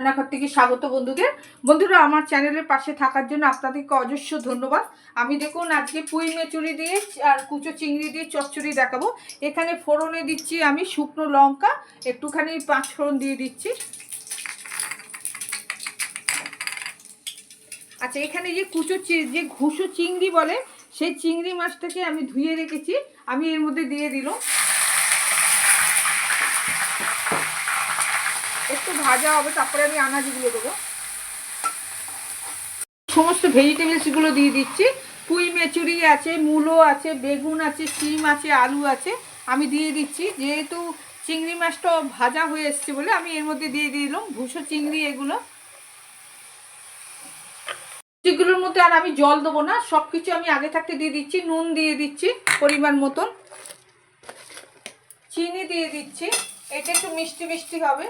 রান্নাঘর থেকে স্বাগত বন্ধুদের বন্ধুরা, আমার চ্যানেলের পাশে থাকার জন্য আপনাদেরকে অজস্র ধন্যবাদ। আমি দেখুন আজকে পুঁই মেচুরি দিয়ে আর কুচো চিংড়ি দিয়ে চচ্চড়ি দেখাবো। এখানে ফোড়নে দিচ্ছি আমি শুকনো লঙ্কা, একটুখানি পাঁচ ফোড়ন দিয়ে দিচ্ছি। আচ্ছা এখানে যে কুচো যে ঘুষো চিংড়ি বলে, সেই চিংড়ি মাছটাকে আমি ধুয়ে রেখেছি। আমি এর মধ্যে দিয়ে দিলাম একটু ভাজা হবে, তারপরে আমি আনাজগুলো দেবো। সমস্ত ভেজিটেবলসগুলো দিয়ে দিচ্ছি। পুঁই মেচুরি আছে, মূলো আছে, বেগুন আছে, শিম আছে, আলু আছে। আমি দিয়ে দিচ্ছি। যেহেতু চিংড়ি মাছটা ভাজা হয়ে এসছে বলে আমি এর মধ্যে দিয়ে দিলাম ভুষো চিংড়ি এগুলো। যেগুলোর মধ্যে আর আমি জল দেবো না সব কিছু আমি আগে থাকতে দিয়ে দিচ্ছি, নুন দিয়ে দিচ্ছি পরিমাণ মতন। চিনি দিয়ে দিচ্ছি, এটা একটু মিষ্টি মিষ্টি হবে।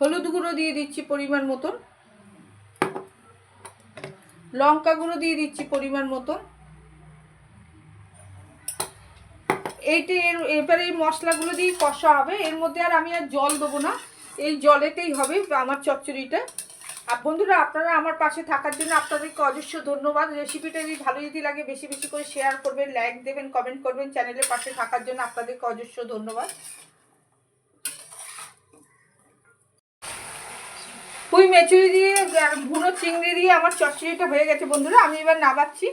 হলুদ গুঁড়ো দিয়ে দিচ্ছি পরিমাণ মতন। লঙ্কা গুঁড়ো দিয়ে দিচ্ছি পরিমাণ মতন। এইটা এর, এবারে এই মশলাগুলো দিয়ে কষা হবে। এর মধ্যে আর আমি আর জল দেবো না। এই জলেতেই হবে আমার চচ্চড়িটা। আর বন্ধুরা, আপনারা আমার পাশে থাকার জন্য আপনাদেরকে অজস্র ধন্যবাদ। রেসিপিটা যদি ভালো যদি লাগে, বেশি বেশি করে শেয়ার করবেন লাইক দেবেন কমেন্ট করবেন চ্যানেলের পাশে থাকার জন্য আপনাদেরকে অজস্র ধন্যবাদ। পুঁই মেচুরি দিয়ে আর ভুনো চিংড়ি দিয়ে আমার চচ্চড়িটা হয়ে গেছে বন্ধুরা। আমি এবার নাবাচ্ছি।